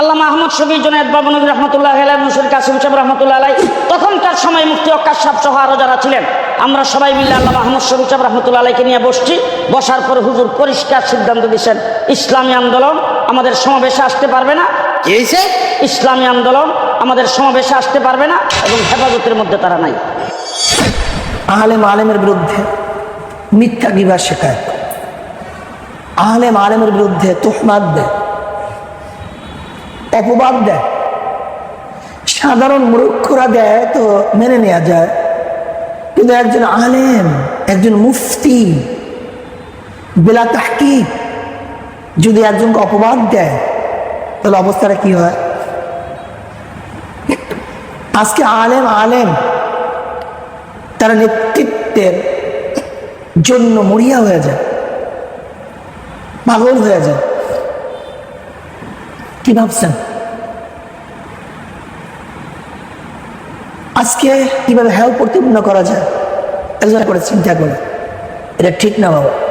আল্লাহ মাহমুদ শফি জুনায়দ বাবনবী রহমতুল্লাহ আলাই মুসুর কাসিম সাহেব রহমতুল্লাহ আলাই তখনকার সময় মুফতি অক্কাশ সাহেব সহ আরও যারা ছিলেন আমরা সবাই মিলে আল্লাহ মাহমুদ শফি সাহেব রহমতুল্লাহ আলাইকে নিয়ে বসছি। বসার পর হুজুর পরিষ্কার সিদ্ধান্ত দিয়েছেন ইসলামী আন্দোলন আমাদের সমাবেশে আসতে পারবে না। ইসলামী আন্দোলন আমাদের সমাবেশে আসতে পারবে না এবং হেফাজতের মধ্যে তারা নাই। আলেম আলেমের বিরুদ্ধে মিথ্যা গিবার শেখায় আলেম আলেমের বিরুদ্ধে তোহমাদ দেয় অপবাদ দেয়। সাধারণ মূর্খরা দেয় তো মেনে নেওয়া যায়। কিন্তু একজন আলেম, একজন মুফতি, বেলা তাহকিক, যদি একজনকে অপবাদ দেয়, তাহলে অবস্থাটা কি হয়? আজকে আলেম আলেম, তারা নেতৃত্বের জন্য মরিয়া হয়ে যায়, পাগল হয়ে যায়। কি ভাবছেন? আজকে কীভাবে হেল্প প্রতিপূর্ণ করা যায়? একজন করে চিন্তা করে এটা ঠিক না বাবা।